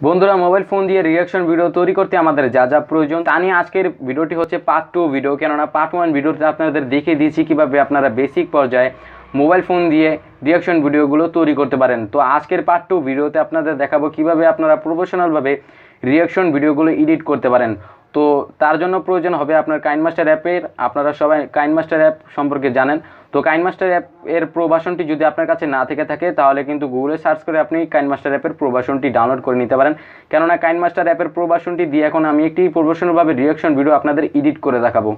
বন্ধুরা, mobile phone দিয়ে reaction video তৈরি করতে আমাদের যা যা প্রয়োজন তা নিয়ে আজকের ভিডিওটি হচ্ছে পার্ট টু ভিডিও কেননা পার্ট ওয়ান ভিডিওতে আপনাদের দেখিয়ে দিয়েছি কীভাবে আপনারা বেসিক পর্যায়ে মোবাইল ফোন দিয়ে রিয়াকশন ভিডিওগুলো তৈরি করতে পারেন। তো আজকের পার্ট টু ভিডিওতে আপনাদের দেখাবো কীভাবে আপনারা প্রফেশনালভাবে রিয়াকশন ভিডিওগুলো এডিট করতে পারেন। তো তার জন্য প্রয়োজন হবে আপনার কাইনমাস্টার অ্যাপের আপনারা সবাই কাইনমাস্টার অ্যাপ সম্পর্কে জানেন। তো কাইনমাস্টার অ্যাপ এর প্রবাসনটি যদি আপনার কাছে না থেকে থাকে, তাহলে কিন্তু গুগলে সার্চ করে আপনি কাইনমাস্টার অ্যাপের প্রবাসনটি ডাউনলোড করে নিতে পারেন। কেননা কাইনমাস্টার অ্যাপের প্রবাসনটি দিয়ে এখন আমি একটি প্রফেশনালভাবে রিয়াকশন ভিডিও আপনাদের এডিট করে দেখাবো।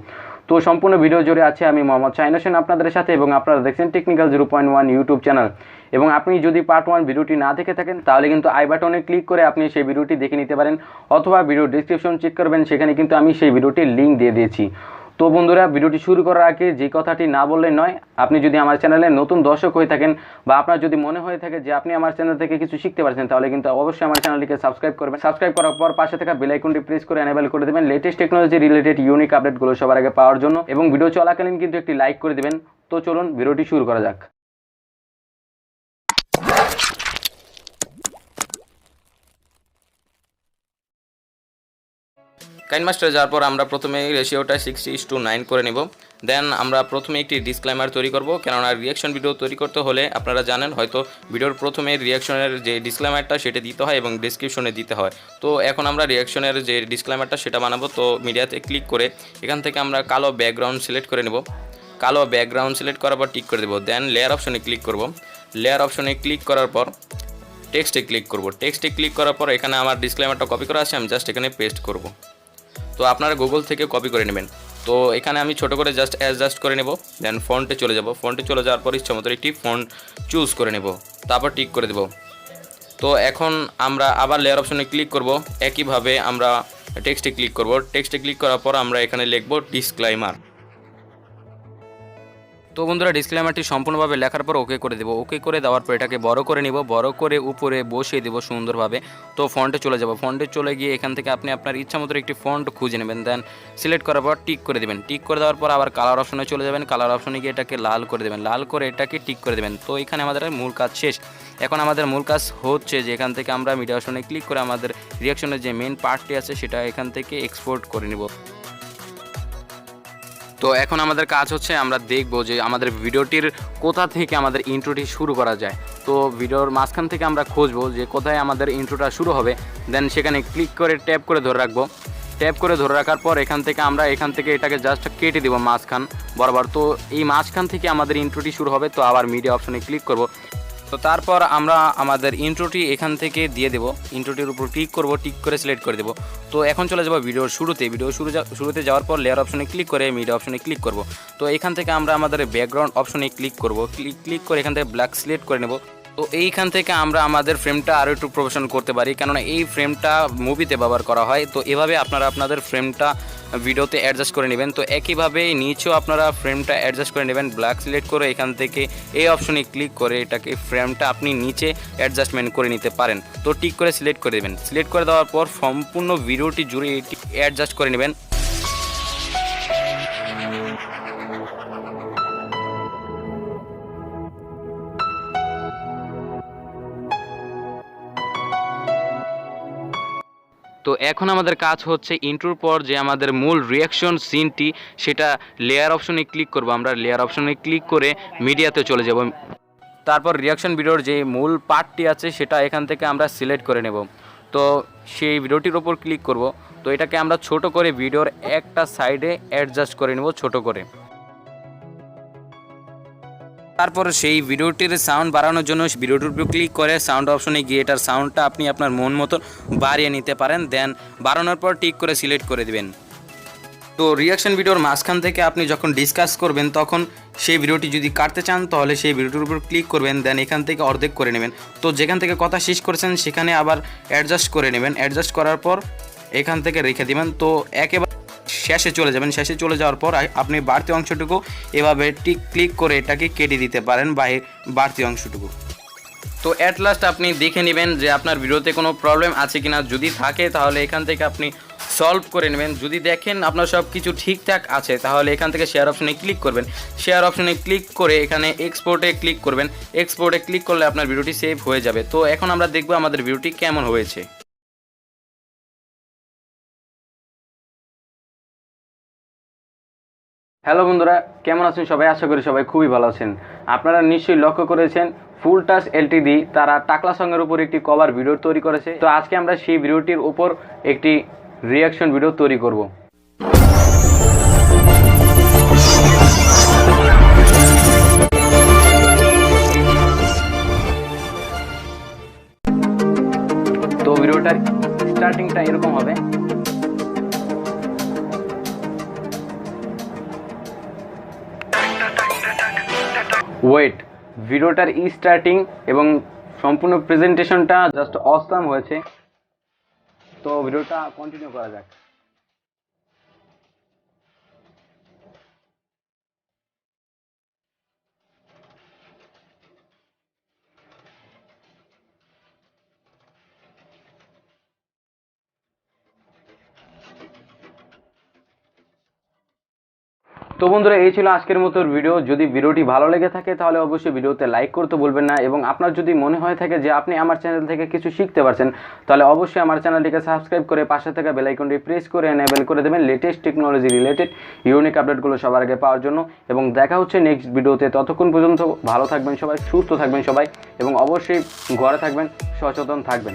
তো সম্পূর্ণ ভিডিও জুড়ে আছে আমি মোহাম্মদ চাইন হোসেন আপনাদের সাথে এবং আপনারা দেখছেন technical zero point one YouTube channel এবং আপনি যদি পার্ট ওয়ান ভিডিওটি না দেখে থাকেন, তাহলে কিন্তু আই বাটনে ক্লিক করে আপনি সেই ভিডিওটি দেখে নিতে পারেন। অথবা ভিডিও ডিসক্রিপশন চেক করবেন, সেখানে কিন্তু আমি সেই ভিডিওটির লিঙ্ক দিয়ে দিয়েছি। তো বন্ধুরা, ভিডিওটি শুরু করার আগে যে কথাটি না বললে নয়, আপনি যদি আমার চ্যানেলে নতুন দর্শক হয়ে থাকেন বা আপনার যদি মনে হয়ে থাকে যে আপনি আমার চ্যানেল থেকে কিছু শিখতে পারছেন, তাহলে কিন্তু অবশ্যই আমার চ্যানেলটিকে সাবস্ক্রাইব করবেন। সাবস্ক্রাইব করার পর পাশে থাকা বেলাইকনটি প্রেস করে অ্যানেবেল করে দেবেন লেটেস্ট টেকনোলজি রিলেটেড ইউনিক আপডেটগুলো সবার আগে পাওয়ার জন্য এবং ভিডিও চলাকালীন কিন্তু একটি লাইক করে দেবেন। তো চলুন, ভিডিওটি শুরু করা যাক। কাইন মাস্টার যাওয়ার পর আমরা প্রথমে রেশিওটা সিক্সটি ইস টু নাইন করে নিব। দেন আমরা প্রথমে একটি ডিসক্লাইমার তৈরি করব, কেননা রিয়াকশন ভিডিও তৈরি করতে হলে আপনারা জানেন হয়তো ভিডিওর প্রথমে রিয়াকশনের যে ডিসক্লাইমারটা সেটা দিতে হয় এবং ডিসক্রিপশনে দিতে হয়। তো এখন আমরা রিয়াকশনের যে ডিসক্লাইমারটা সেটা বানাবো, তো মিডিয়াতে ক্লিক করে এখান থেকে আমরা কালো ব্যাকগ্রাউন্ড সিলেক্ট করে নেব। কালো ব্যাকগ্রাউন্ড সিলেক্ট করার পর টিক করে দেবো। দেন লেয়ার অপশনে ক্লিক করব। লেয়ার অপশনে ক্লিক করার পর টেক্সটে ক্লিক করব। টেক্সটে ক্লিক করার পর এখানে আমার ডিসক্লেমারটা কপি করা আছে, আমি জাস্ট এখানে পেস্ট করব। তো আপনারা গুগল থেকে কপি করে নেবেন। তো এখানে আমি ছোট করে জাস্ট অ্যাডজাস্ট করে নেব দেন ফন্টে চলে যাব। ফন্টে চলে যাওয়ার পর ইচ্ছা মতো একটি ফন্ট চুজ করে নেব, তারপর টিক করে দেব। তো এখন আমরা আবার লেয়ার অপশনে ক্লিক করব, একইভাবে আমরা টেক্সটে ক্লিক করব। টেক্সটে ক্লিক করার পর আমরা এখানে লিখব ডিসক্লাইমার তো বন্ধুরা ডিসক্লেমারটি সম্পূর্ণভাবে লেখার পর ওকে করে দেবো। ওকে করে দেওয়ার পর এটাকে বড় করে নিব। বড় করে উপরে বসিয়ে দেবো সুন্দরভাবে। তো ফন্টে চলে যাব। ফন্টে চলে গিয়ে এখান থেকে আপনি আপনার ইচ্ছা মতো একটি ফন্ট খুঁজে নেবেন। দেন সিলেক্ট করার পর টিক করে দেবেন। টিক করে দেওয়ার পর আবার কালার অপশনে চলে যাবেন। কালার অপশনে গিয়ে এটাকে লাল করে দেবেন। লাল করে এটাকে টিক করে দেবেন। তো এখানে আমাদের মূল কাজ শেষ। এখন আমাদের মূল কাজ হচ্ছে যে এখান থেকে আমরা মিডিয়া অপশনে ক্লিক করে আমাদের রিয়াকশনের যে মেন পার্টটি আছে সেটা এখান থেকে এক্সপোর্ট করে নিব। তো এখন আমাদের কাজ হচ্ছে আমরা দেখব যে আমাদের ভিডিওটির কোথা থেকে আমাদের ইন্ট্রোটি শুরু করা যায়। তো ভিডিওর মাঝখান থেকে আমরা খুঁজবো যে কোথায় আমাদের ইন্ট্রোটা শুরু হবে। দেন সেখানে ক্লিক করে ট্যাপ করে ধরে রাখব। ট্যাপ করে ধরে রাখার পর এখান থেকে আমরা এখান থেকে এটাকে জাস্ট কেটে দেবো মাঝখান। বরাবর তো এই মাঝখান থেকে আমাদের ইন্ট্রোটি শুরু হবে। তো আবার মিডিয়া অপশনে ক্লিক করব। তো তারপর আমরা আমাদের ইন্ট্রোটি এখান থেকে দিয়ে দেবো। ইন্ট্রোটির উপর ক্লিক করব টিক করে সিলেক্ট করে দেবো। তো এখন চলে যাব ভিডিওর শুরুতে। ভিডিও শুরু শুরুতে যাওয়ার পর লেয়ার অপশনে ক্লিক করে মিডিয়া অপশনে ক্লিক করব। তো এখান থেকে আমরা আমাদের ব্যাকগ্রাউন্ড অপশনে ক্লিক করব। ক্লিক ক্লিক করে এখান থেকে ব্ল্যাক সিলেক্ট করে নেব। তো এইখান থেকে আমরা আমাদের ফ্রেমটা আরও একটু প্রফেশন করতে পারি। কেননা এই ফ্রেমটা মুভিতে ব্যবহার করা হয়। তো এভাবে আপনারা আপনাদের ফ্রেমটা ভিডিওতে অ্যাডজাস্ট করে নেবেন। তো একইভাবে নিচেও আপনারা ফ্রেমটা অ্যাডজাস্ট করে নেবেন। ব্ল্যাক সিলেক্ট করে এখান থেকে এই অপশনে ক্লিক করে এটাকে ফ্রেমটা আপনি নিচে অ্যাডজাস্টমেন্ট করে নিতে পারেন। তো টিক করে সিলেক্ট করে দেবেন। সিলেক্ট করে দেওয়ার পর সম্পূর্ণ ভিডিওটি জুড়ে এটি অ্যাডজাস্ট করে নেবেন। তো এখন আমাদের কাজ হচ্ছে ইন্ট্রোর পর যে আমাদের মূল রিয়াকশন সিনটি সেটা লেয়ার অপশনে ক্লিক করব। আমরা লেয়ার অপশনে ক্লিক করে মিডিয়াতে চলে যাব। তারপর রিয়াকশন ভিডিওর যে মূল পার্টটি আছে, সেটা এখান থেকে আমরা সিলেক্ট করে নেব। তো সেই ভিডিওটির ওপর ক্লিক করব। তো এটাকে আমরা ছোট করে ভিডিওর একটা সাইডে অ্যাডজাস্ট করে নেব, ছোট করে। তারপর সেই ভিডিওটির সাউন্ড বাড়ানোর জন্য ভিডিওটির উপর ক্লিক করে সাউন্ড অপশনে গিয়ে এটার সাউন্ডটা আপনি আপনার মন মতো বাড়িয়ে নিতে পারেন। দেন বাড়ানোর পর টিক করে সিলেক্ট করে দেবেন। তো রিয়াকশন ভিডিওর মাঝখান থেকে আপনি যখন ডিসকাস করবেন, তখন সেই ভিডিওটি যদি কাটতে চান, তাহলে সেই ভিডিওটির উপর ক্লিক করবেন দেন এখান থেকে অর্ধেক করে নেবেন। তো যেখান থেকে কথা শেষ করেছেন, সেখানে আবার অ্যাডজাস্ট করে নেবেন। অ্যাডজাস্ট করার পর এখান থেকে রেখে দিবেন। তো একেবারে শেষে চলে যাবেন। শেষে চলে যাওয়ার পর আপনি বাড়তি অংশটুকু এভাবে টিক ক্লিক করে এটাকে কেটে দিতে পারেন বাহির বাড়তি অংশটুকু। তো অ্যাট লাস্ট আপনি দেখে নেবেন যে আপনার ভিডিওতে কোনো প্রবলেম আছে কি না যদি থাকে তাহলে এখান থেকে আপনি সলভ করে নেবেন। যদি দেখেন আপনার সব কিছু ঠিকঠাক আছে, তাহলে এখান থেকে শেয়ার অপশনে ক্লিক করবেন। শেয়ার অপশনে ক্লিক করে এখানে এক্সপোর্টে ক্লিক করবেন। এক্সপোর্টে ক্লিক করলে আপনার ভিডিওটি সেভ হয়ে যাবে। তো এখন আমরা দেখব আমাদের ভিডিওটি কেমন হয়েছে। হ্যালো বন্ধুরা, কেমন আছেন সবাই? আশা করি সবাই খুবই ভালো আছেন। আপনারা নিশ্চয়ই লক্ষ্য করেছেন, ফুল টাচ এলটিডি তারা টাকলা সঙ্গের উপর একটি কভার ভিডিও তৈরি করেছে। তো আজকে আমরা সেই ভিডিওটির উপর একটি রিয়াকশন ভিডিও তৈরি করব। তো ভিডিওটার স্টার্টিংটা এরকম ওয়েট ভিডিওটার ই স্টার্টিং এবং সম্পূর্ণ প্রেজেন্টেশনটা জাস্ট অসাম হয়েছে। তো ভিডিওটা কন্টিনিউ করা যাক। তো বন্ধুরা, এই ছিল আজকের মতো ভিডিও যদি ভিডিওটি ভালো লেগে থাকে, তাহলে অবশ্যই ভিডিওতে লাইক করতে বলবেন না। এবং আপনার যদি মনে হয়ে থাকে যে আপনি আমার চ্যানেল থেকে কিছু শিখতে পারছেন, তাহলে অবশ্যই আমার চ্যানেলটিকে সাবস্ক্রাইব করে পাশে থাকা বেলাইকনটি প্রেস করে এনেবেল করে দেবেন লেটেস্ট টেকনোলজি রিলেটেড ইউনিক আপডেটগুলো সবার আগে পাওয়ার জন্য। এবং দেখা হচ্ছে নেক্সট ভিডিওতে ততক্ষণ পর্যন্ত ভালো থাকবেন সবাই, সুস্থ থাকবেন সবাই, এবং অবশ্যই ঘরে থাকবেন, সচেতন থাকবেন।